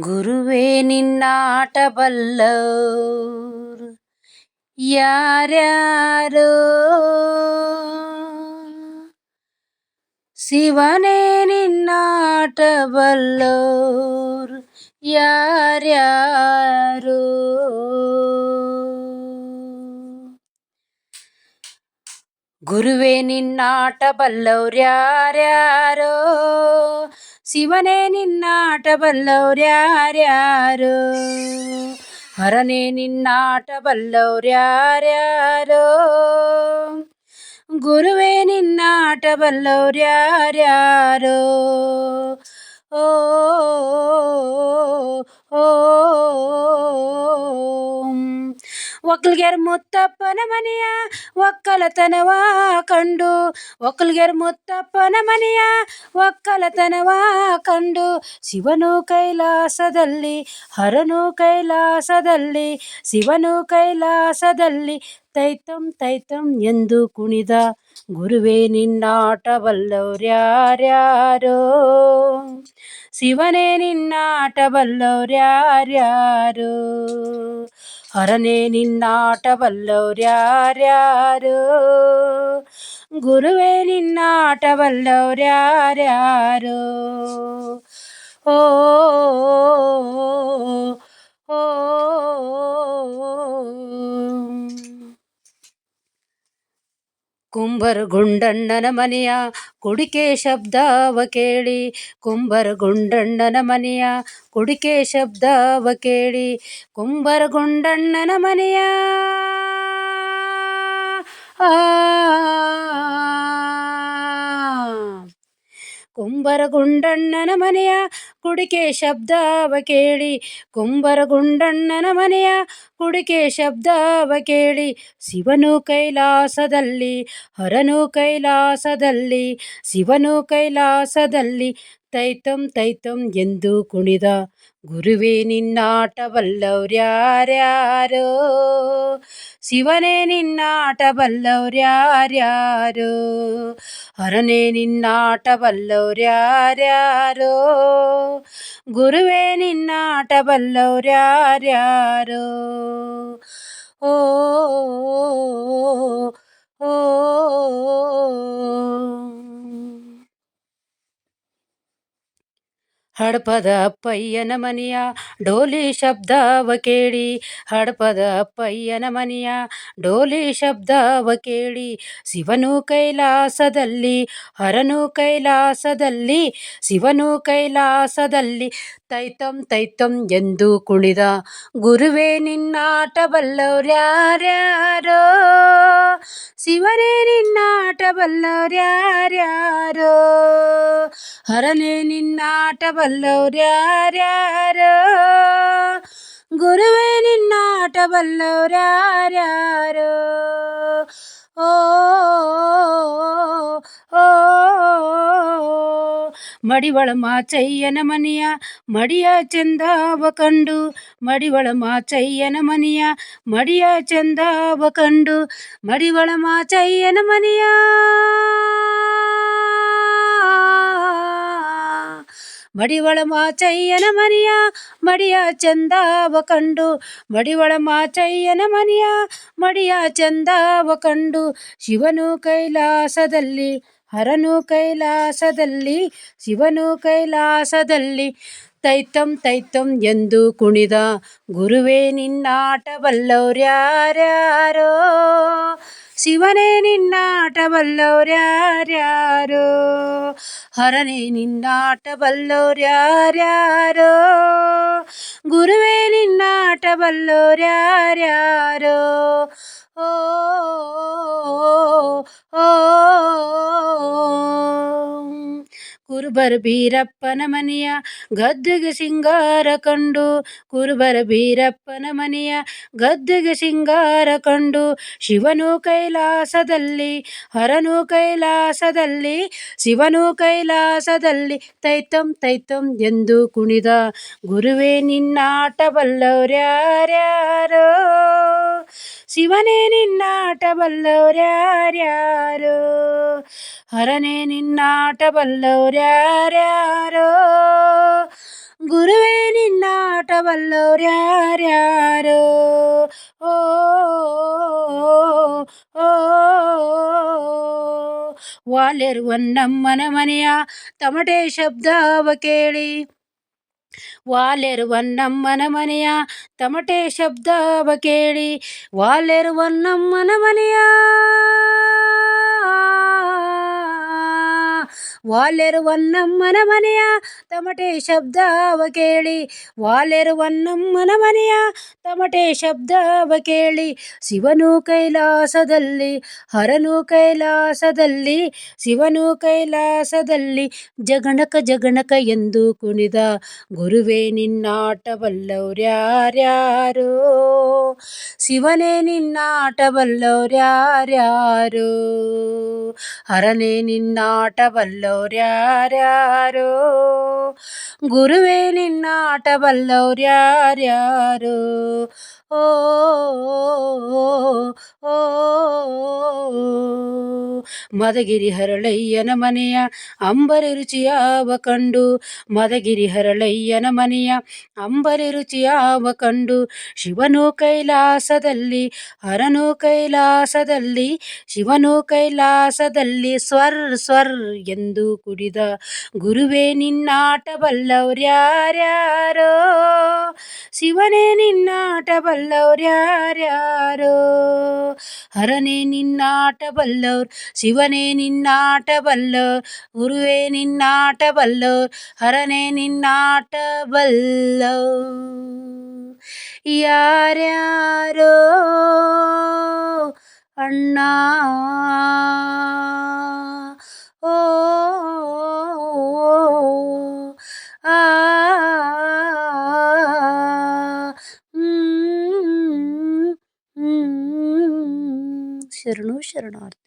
ಗುರುವೇ ನಿನ್ನಾಟ ಬಲ್ಲೋರು ಯಾರ್ಯಾರೋ? ಶಿವನೇ ನಿನ್ನಾಟ ಬಲ್ಲೋರು ಯಾರ್ಯಾರೋ? ಗುರುವೇ ನಿನ್ನಾಟ ಬಲ್ಲವ್ರು ಯಾರ್ಯಾರೋ? ಶಿವನೇ ನಿನ್ನಾಟ ಬಲ್ಲವ್ರ್ಯಾರ್ಯಾರು ಹರನೇ ನಿನ್ನಾಟ ಬಲ್ಲವ್ರು ಯಾರ್ಯಾರೋ ಗುರುವೇ ನಿನ್ನಾಟ ಬಲ್ಲವ್ರು ಯಾರ್ಯಾರೋ ಓ ಓ ಒಕ್ಕಲ್ಗೆರ್ ಮುತ್ತಪ್ಪನ ಮನೆಯ ಒಕ್ಕಲತನವ ಕಂಡು. ಒಕ್ಕಲ್ಗೆರ್ ಮುತ್ತಪ್ಪನ ಮನೆಯ ಒಕ್ಕಲತನವ ಕಂಡು. ಶಿವನು ಕೈಲಾಸದಲ್ಲಿ, ಹರನು ಕೈಲಾಸದಲ್ಲಿ, ಶಿವನು ಕೈಲಾಸದಲ್ಲಿ ತೈತಂ ತೈತಂ ಎಂದು ಕುಣಿದ ಗುರುವೇ ನಿನ್ನಾಟ ಬಲ್ಲವ್ರ್ಯಾರ್ಯಾರೋ ಶಿವನೇ ನಿನ್ನಾಟ ಬಲ್ಲವ್ರ್ಯಾರ್ಯಾರೋ ಹರನೇ ನಿನ್ನಾಟ ಬಲ್ಲವ್ರ್ಯಾರ್ಯಾರೋ ಗುರುವೇ ನಿನ್ನಾಟ ಬಲ್ಲವ್ರ್ಯಾರ್ಯಾರೋ ಓ ಓ ಕುಂಬರಗುಂಡಣ್ಣನ ಮನೆಯ ಕುಡಿಕೆ ಶಬ್ದವ ಕೇಳಿ. ಕುಂಬರಗುಂಡಣ್ಣನ ಮನೆಯ ಕುಡಿಕೆ ಶಬ್ದವ ಕೇಳಿ. ಕುಂಬರಗುಂಡಣ್ಣನ ಮನೆಯ ಕುಂಬರ ಗುಂಡಣ್ಣನ ಮನೆಯ ಕುಡಿಕೆ ಶಬ್ದವ ಕೇಳಿ ಕುಂಬರ ಗುಂಡಣ್ಣನ ಮನೆಯ ಕುಡಿಕೆ ಶಬ್ದವ ಕೇಳಿ ಶಿವನು ಕೈಲಾಸದಲ್ಲಿ, ಹರನು ಕೈಲಾಸದಲ್ಲಿ, ಶಿವನು ಕೈಲಾಸದಲ್ಲಿ ತೈತಂ ತೈತಂ ಎಂದು ಕುಣಿದ ಗುರುವೇ ನಿನ್ನಾಟವಲ್ಲವ್ರ್ಯಾರ್ಯಾರೋ ಶಿವನೇ ನಿನ್ನಾಟ ಬಲ್ಲವ್ರ್ಯಾರ್ಯಾರೋ ಹರನೇ ನಿನ್ನಾಟ ಬಲ್ಲವ್ರ್ಯಾರ್ಯಾರೋ ಗುರುವೇ ನಿನ್ನಾಟ ಬಲ್ಲವ್ರ್ಯಾರ್ಯಾರೋ ಓ ಓ ಹಡಪದ ಅಪ್ಪಯ್ಯನ ಮನೆಯ ಡೋಲಿ ಶಬ್ದವ ಕೇಳಿ. ಹಡಪದ ಅಪ್ಪಯ್ಯನ ಮನೆಯ ಡೋಲಿ ಶಬ್ದವ ಕೇಳಿ. ಶಿವನು ಕೈಲಾಸದಲ್ಲಿ, ಹರನು ಕೈಲಾಸದಲ್ಲಿ, ಶಿವನು ಕೈಲಾಸದಲ್ಲಿ ತೈತಂ ತೈತಂ ಎಂದು ಕುಣಿದ ಗುರುವೇ ನಿನ್ನಾಟ ಬಲ್ಲವ್ರ್ಯಾರ್ಯಾರೋ ಶಿವನೇ ನಿನ್ನಾಟ ಬಲ್ಲವ್ರ್ಯಾರ್ಯಾರೋ ಹರನೇ ನಿನ್ನಾಟ ಬಲ್ಲವ್ರ್ಯಾರ್ಯಾರೋ ಗುರುವೇ ನಿನ್ನಾಟ ಬಲ್ಲವ್ರ್ಯಾರ್ಯಾರೋ ಓ ಓ ಮಡಿವಳ ಮಾಚಯ್ಯನ ಮನೆಯ ಮಡಿಯ ಚಂದವ ಕಂಡು ಮಡಿವಳ ಮಾಚಯ್ಯನ ಮನೆಯ ಮಡಿಯ ಚಂದವ ಕಂಡು ಮಡಿವಳ ಮಾಚಯ್ಯನ ಮನೆಯ ಮಡಿವಳ ಮಾಚಯ್ಯನ ಮನೆಯ, ಮಡಿಯ ಚಂದಾವ ಕಂಡು. ಮಡಿವಳ ಮಾಚಯ್ಯನ ಮನೆಯ, ಮಡಿಯ ಚಂದಾವ ಕಂಡು. ಶಿವನು ಕೈಲಾಸದಲ್ಲಿ, ಹರನು ಕೈಲಾಸದಲ್ಲಿ, ಶಿವನು ಕೈಲಾಸದಲ್ಲಿ. ತೈತಂ ತೈತಂ ಎಂದು ಕುಣಿದ ಗುರುವೇ ನಿನ್ನಾಟವಲ್ಲವ್ರ್ಯಾರ್ಯಾರೋ? ಶಿವನೇ ನಿನ್ನಾಟ ಬಲ್ಲವ್ರ್ಯಾರ್ಯಾರೋ ಹರನೇ ನಿನ್ನಾಟ ಬಲ್ಲೋರ್ಯಾರ್ಯಾರೋ ಗುರುವೇ ನಿನ್ನಾಟ ಬಲ್ಲವ್ರ್ಯಾರ್ಯಾರೋ ಓ ಓ ಕುರುಬರ ಬೀರಪ್ಪನ ಮನೆಯ ಗದ್ದೆಗೆ ಸಿಂಗಾರ ಕಂಡು. ಕುರುಬರ ಬೀರಪ್ಪನ ಮನೆಯ ಗದ್ದೆಗೆ ಸಿಂಗಾರ ಕಂಡು. ಶಿವನು ಕೈಲಾಸದಲ್ಲಿ, ಹರನು ಕೈಲಾಸದಲ್ಲಿ, ಶಿವನು ಕೈಲಾಸದಲ್ಲಿ ತೈತಂ ತೈತಂ ಎಂದು ಕುಣಿದ. ಗುರುವೇ ನಿನ್ನಾಟ ಬಲ್ಲವ್ರ್ಯಾರ್ಯಾರೋ ಶಿವನೇ ನಿನ್ನಾಟ ಬಲ್ಲವ್ರ್ಯಾರ್ಯಾರೋ ಹರನೇ ನಿನ್ನಾಟ ಬಲ್ಲವ್ರ್ಯಾರ್ಯಾರೋ ಗುರುವೇ ನಿನ್ನಾಟ ಬಲ್ಲವ್ರ್ಯಾರ್ಯಾರೋ ಓ ವಾಲಿರುವನ್ನಮ್ಮನ ಮನೆಯ ತಮಟೆ ಶಬ್ದವ ಕೇಳಿ. ವಾಲೆರುವನ್ನಮ್ಮನ ಮನೆಯ ತಮಟೆ ಶಬ್ದವ ಕೇಳಿ. ವಾಲೆರುವನ್ನಮ್ಮನ ಮನೆಯ ವಾಲೆರುವನ್ನಮ್ಮನ ಮನೆಯ ತಮಟೆ ಶಬ್ದವ ಕೇಳಿ. ವಾಲೆರುವನ್ನಮ್ಮನ ಮನೆಯ ತಮಟೆ ಶಬ್ದವ ಕೇಳಿ. ಶಿವನು ಕೈಲಾಸದಲ್ಲಿ, ಹರನು ಕೈಲಾಸದಲ್ಲಿ, ಶಿವನು ಕೈಲಾಸದಲ್ಲಿ ಜಗಣಕ ಜಗಣಕ ಎಂದು ಕುಣಿದ ಗುರುವೇ ನಿನ್ನಾಟವಲ್ಲವ್ರ್ಯಾರ್ಯಾರು. ಶಿವನೇ ನಿನ್ನಾಟವಲ್ಲವ್ರ್ಯಾರ್ಯಾರು. ಹರನೇ ನಿನ್ನಾಟವಲ್ಲವ್ರ್ಯಾರ್ಯಾರೋ ಗುರುವೇ ನಿನ್ನಾಟವಲ್ಲವ್ರ್ಯಾರ್ಯಾರೋ ಓ ಓ ಮದಗಿರಿ ಹರಳಯ್ಯನ ಮನೆಯ ಅಂಬರಿ ರುಚಿಯಾವ ಕಂಡು. ಮದಗಿರಿ ಹರಳಯ್ಯನ ಮನೆಯ ಅಂಬರಿ ರುಚಿಯಾವ ಕಂಡು. ಶಿವನು ಕೈಲಾಸದಲ್ಲಿ, ಹರನು ಕೈಲಾಸದಲ್ಲಿ, ಶಿವನು ಕೈಲಾಸದಲ್ಲಿ ಸ್ವರ್ ಸ್ವರ್ ಎಂದು ಕುಡಿದ. ಗುರುವೇ ನಿನ್ನಾಟವಲ್ಲವ್ರ್ಯಾರ್ಯಾರೋ? ಶಿವನೇ ನಿನ್ನಾಟವಲ್ಲವ್ರ್ಯಾರ್ಯಾರೋ ಹರನೇ ನಿನ್ನಾಟವಲ್ಲವ್ರು ಶಿವನೇ ನಿನ್ನಾಟವಲ್ಲವ್ರು ಗುರುವೇ ನಿನ್ನಾಟವಲ್ಲವ್ರು ಹರನೇ ನಿನ್ನಾಟವಲ್ಲವ್ ಯಾರ್ಯಾರೋ ಅಣ್ಣ ಓ திருநாவுக்கரணும் சரணார்த்தி